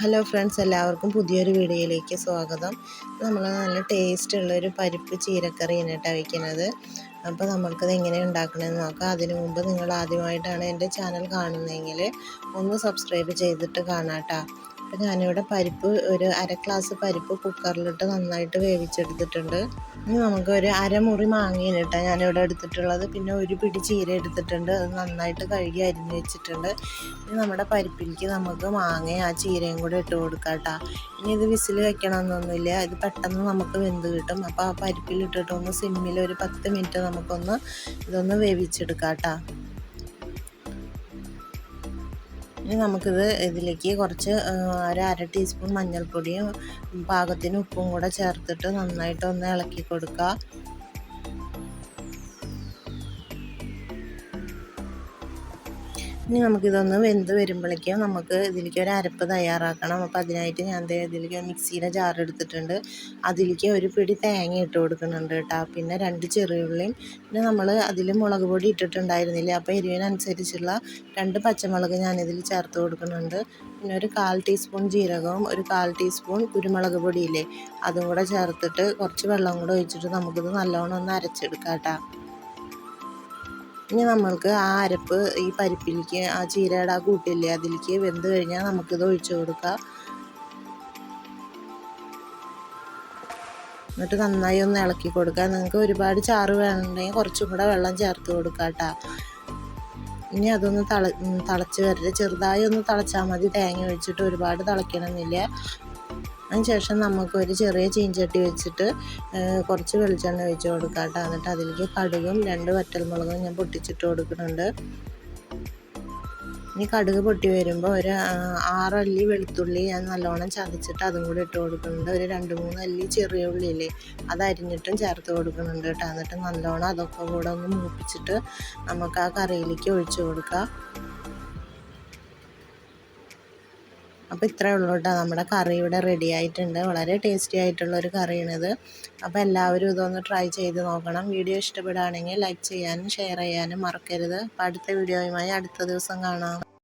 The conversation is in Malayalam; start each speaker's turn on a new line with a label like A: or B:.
A: ഹലോ ഫ്രണ്ട്സ് എല്ലാവർക്കും പുതിയൊരു വീഡിയോയിലേക്ക് സ്വാഗതം. നമ്മൾ നല്ല ടേസ്റ്റ് ഉള്ള ഒരു പരിപ്പ് ചീരക്കറിയാണ് കേട്ടോ വയ്ക്കുന്നത് അപ്പോൾ നമ്മൾക്കത് എങ്ങനെ ഉണ്ടാക്കണമെന്ന് നോക്കാം. അതിനു മുമ്പ് നിങ്ങൾ ആദ്യമായിട്ടാണ് എന്റെ ചാനൽ കാണുന്നതെങ്കിൽ ഒന്ന് സബ്സ്ക്രൈബ് ചെയ്തിട്ട് കാണാം കേട്ടോ. അപ്പോൾ ഞാനിവിടെ പരിപ്പ് ഒരു അര ഗ്ലാസ് പരിപ്പ് കുക്കറിലിട്ട് നന്നായിട്ട് വേവിച്ചെടുത്തിട്ടുണ്ട്. ഇനി നമുക്ക് ഒരു അരമുറി മാങ്ങയാണ് കേട്ടോ ഞാനിവിടെ എടുത്തിട്ടുള്ളത്. പിന്നെ ഒരു പിടി ചീര എടുത്തിട്ടുണ്ട്. അത് നന്നായിട്ട് കഴുകി അരിഞ്ഞ് വെച്ചിട്ടുണ്ട്. ഇനി നമ്മുടെ പരിപ്പിലേക്ക് നമുക്ക് മാങ്ങയും ആ ചീരയും കൂടെ ഇട്ട് കൊടുക്കാം കേട്ടോ. ഇനി ഇത് വിസിൽ വെക്കണമെന്നൊന്നുമില്ല. ഇത് പെട്ടെന്ന് നമുക്ക് വെന്ത് കിട്ടും. അപ്പോൾ ആ പരിപ്പിലിട്ടിട്ടൊന്ന് സിമ്മിൽ ഒരു പത്ത് മിനിറ്റ് നമുക്കൊന്ന് ഇതൊന്ന് വേവിച്ചെടുക്കാം കേട്ടോ. ഇനി നമുക്കിത് ഇതിലേക്ക് കുറച്ച് ഒരു അര ടീസ്പൂൺ മഞ്ഞൾപ്പൊടിയും പാകത്തിന് ഉപ്പും കൂടെ ചേർത്തിട്ട് നന്നായിട്ട് ഒന്ന് ഇളക്കി കൊടുക്കുക. ഇനി നമുക്കിതൊന്ന് വെന്ത് വരുമ്പോഴേക്കും നമുക്ക് ഇതിലേക്ക് ഒരു അരപ്പ് തയ്യാറാക്കണം. അപ്പോൾ അതിനായിട്ട് ഞാൻ ഇതിലേക്ക് മിക്സിയുടെ ജാർ എടുത്തിട്ടുണ്ട്. അതിലേക്ക് ഒരു പിടി തേങ്ങ ഇട്ട് കൊടുക്കുന്നുണ്ട് കേട്ടോ. പിന്നെ രണ്ട് ചെറിയുള്ളിയും പിന്നെ നമ്മൾ അതിൽ മുളക് പൊടി ഇട്ടിട്ടുണ്ടായിരുന്നില്ല? അപ്പോൾ എരിവിനനുസരിച്ചുള്ള രണ്ട് പച്ചമുളക് ഞാനിതിൽ ചേർത്ത് കൊടുക്കുന്നുണ്ട്. പിന്നെ ഒരു കാൽ ടീസ്പൂൺ ജീരകവും ഒരു കാൽ ടീസ്പൂൺ കുരുമുളക് പൊടിയില്ലേ? അതും കൂടെ ചേർത്തിട്ട് കുറച്ച് വെള്ളം കൂടെ ഒഴിച്ചിട്ട് നമുക്കിത് നല്ലോണം ഒന്ന് അരച്ചെടുക്കാം കേട്ടോ. ഇനി നമ്മൾക്ക് ആ അരപ്പ് ഈ പരിപ്പിലേക്ക് ആ ചീരയുടെ ആ കൂട്ടില്ലേ അതിലേക്ക് വെന്ത് കഴിഞ്ഞാൽ നമുക്കിത് ഒഴിച്ചു കൊടുക്കാം. എന്നിട്ട് നന്നായി ഒന്ന് ഇളക്കി കൊടുക്കുക നിങ്ങൾക്ക് ഒരുപാട് ചാറ് വേണമെന്നുണ്ടെങ്കിൽ കുറച്ചും കൂടെ വെള്ളം ചേർത്ത് കൊടുക്കാം കേട്ടോ. ഇനി അതൊന്ന് തള തിളച്ച് വരരുത് ചെറുതായി ഒന്ന് തിളച്ചാൽ മതി. തേങ്ങ ഒഴിച്ചിട്ട് ഒരുപാട് തിളയ്ക്കണമെന്നില്ല അതിനുശേഷം നമുക്ക് ഒരു ചെറിയ ചീഞ്ചട്ടി വെച്ചിട്ട് കുറച്ച് വെളിച്ചെണ്ണ ഒഴിച്ച് കൊടുക്കാം കേട്ടോ. എന്നിട്ട് അതിലേക്ക് കടുകും രണ്ട് വറ്റൽമുളകും ഞാൻ പൊട്ടിച്ചിട്ട് കൊടുക്കുന്നുണ്ട്. ഇനി കടുക് പൊട്ടി വരുമ്പോൾ ഒരു ആറല്ലി വെളുത്തുള്ളി ഞാൻ നല്ലോണം ചതച്ചിട്ട് അതും കൂടി ഇട്ട് കൊടുക്കുന്നുണ്ട്. ഒരു രണ്ട് മൂന്ന് അല്ലി ചെറിയ ഉള്ളിയില്ലേ അത് അരിഞ്ഞിട്ടും ചേർത്ത് കൊടുക്കുന്നുണ്ട് കേട്ടോ. എന്നിട്ട് നല്ലോണം അതൊക്കെ കൂടെ ഒന്ന് മൂപ്പിച്ചിട്ട് നമുക്ക് ആ കറിയിലേക്ക് ഒഴിച്ചു കൊടുക്കാം. അപ്പോൾ ഇത്രയേ ഉള്ളൂ കേട്ടോ. നമ്മുടെ കറി ഇവിടെ റെഡി ആയിട്ടുണ്ട്. വളരെ ടേസ്റ്റി ആയിട്ടുള്ളൊരു കറിയാണ് കറിയാണിത്. അപ്പോൾ എല്ലാവരും ഇതൊന്ന് ട്രൈ ചെയ്ത് നോക്കണം. വീഡിയോ ഇഷ്ടപ്പെടുകയാണെങ്കിൽ ലൈക്ക് ചെയ്യാനും ഷെയർ ചെയ്യാനും മറക്കരുത്. അപ്പോൾ അടുത്ത വീഡിയോയുമായി അടുത്ത ദിവസം കാണാം.